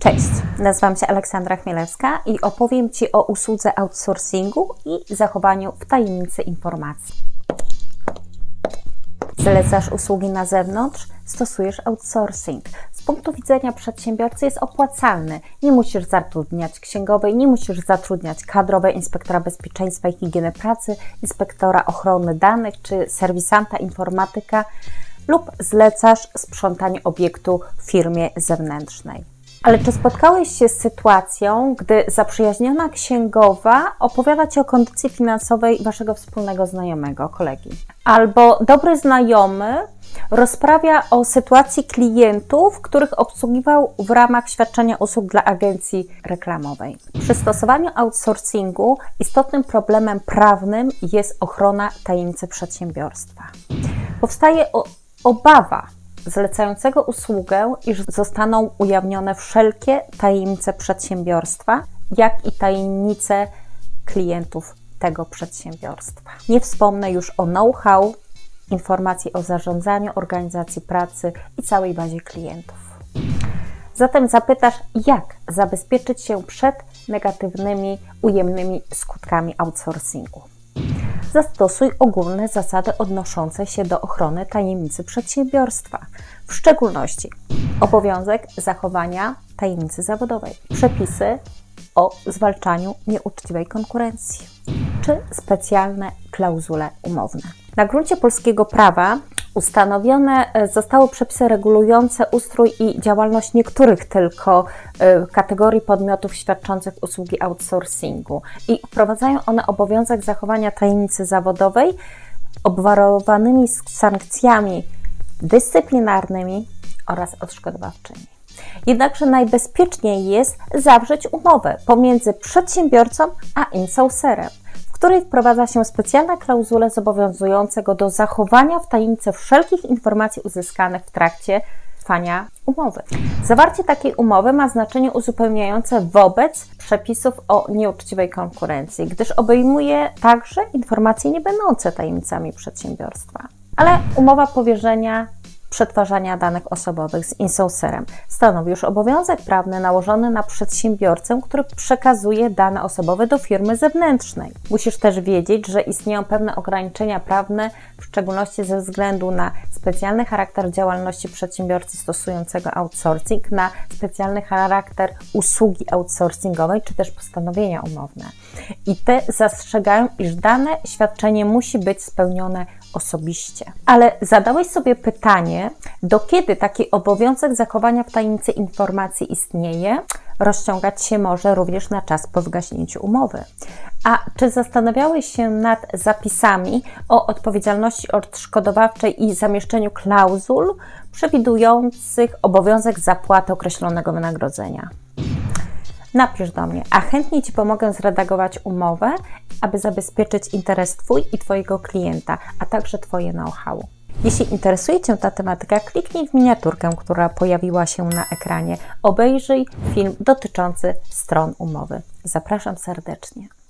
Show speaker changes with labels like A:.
A: Cześć, nazywam się Aleksandra Chmielewska i opowiem Ci o usłudze outsourcingu i zachowaniu w tajemnicy informacji. Zlecasz usługi na zewnątrz, stosujesz outsourcing. Z punktu widzenia przedsiębiorcy jest opłacalny. Nie musisz zatrudniać księgowej, nie musisz zatrudniać kadrowej inspektora bezpieczeństwa i higieny pracy, inspektora ochrony danych czy serwisanta informatyka lub zlecasz sprzątanie obiektu firmie zewnętrznej. Ale czy spotkałeś się z sytuacją, gdy zaprzyjaźniona księgowa opowiada Ci o kondycji finansowej Waszego wspólnego znajomego, kolegi? Albo dobry znajomy rozprawia o sytuacji klientów, których obsługiwał w ramach świadczenia usług dla agencji reklamowej. Przy stosowaniu outsourcingu istotnym problemem prawnym jest ochrona tajemnicy przedsiębiorstwa. Powstaje obawa zlecającego usługę, iż zostaną ujawnione wszelkie tajemnice przedsiębiorstwa, jak i tajemnice klientów tego przedsiębiorstwa. Nie wspomnę już o know-how, informacji o zarządzaniu, organizacji pracy i całej bazie klientów. Zatem zapytasz, jak zabezpieczyć się przed negatywnymi, ujemnymi skutkami outsourcingu zastosuj ogólne zasady odnoszące się do ochrony tajemnicy przedsiębiorstwa, w szczególności obowiązek zachowania tajemnicy zawodowej, przepisy o zwalczaniu nieuczciwej konkurencji czy specjalne klauzule umowne. Na gruncie polskiego prawa Ustanowione e, zostały przepisy regulujące ustrój i działalność niektórych tylko e, kategorii podmiotów świadczących usługi outsourcingu i wprowadzają one obowiązek zachowania tajemnicy zawodowej obwarowanymi sankcjami dyscyplinarnymi oraz odszkodowawczymi. Jednakże najbezpieczniej jest zawrzeć umowę pomiędzy przedsiębiorcą a insourcerem której wprowadza się specjalne klauzule zobowiązujące go do zachowania w tajemnicy wszelkich informacji uzyskanych w trakcie trwania umowy. Zawarcie takiej umowy ma znaczenie uzupełniające wobec przepisów o nieuczciwej konkurencji, gdyż obejmuje także informacje niebędące tajemnicami przedsiębiorstwa. Ale umowa powierzenia przetwarzania danych osobowych z insourcerem. Stanowi już obowiązek prawny nałożony na przedsiębiorcę, który przekazuje dane osobowe do firmy zewnętrznej. Musisz też wiedzieć, że istnieją pewne ograniczenia prawne, w szczególności ze względu na specjalny charakter działalności przedsiębiorcy stosującego outsourcing, na specjalny charakter usługi outsourcingowej, czy też postanowienia umowne. I te zastrzegają, iż dane świadczenie musi być spełnione osobiście. Ale zadałeś sobie pytanie, do kiedy taki obowiązek zachowania w tajemnicy informacji istnieje? Rozciągać się może również na czas po wygaśnięciu umowy. A czy zastanawiałeś się nad zapisami o odpowiedzialności odszkodowawczej i zamieszczeniu klauzul przewidujących obowiązek zapłaty określonego wynagrodzenia? napisz do mnie, a chętnie Ci pomogę zredagować umowę, aby zabezpieczyć interes Twój i Twojego klienta, a także Twoje know-how. Jeśli interesuje Cię ta tematyka, kliknij w miniaturkę, która pojawiła się na ekranie. Obejrzyj film dotyczący stron umowy. Zapraszam serdecznie.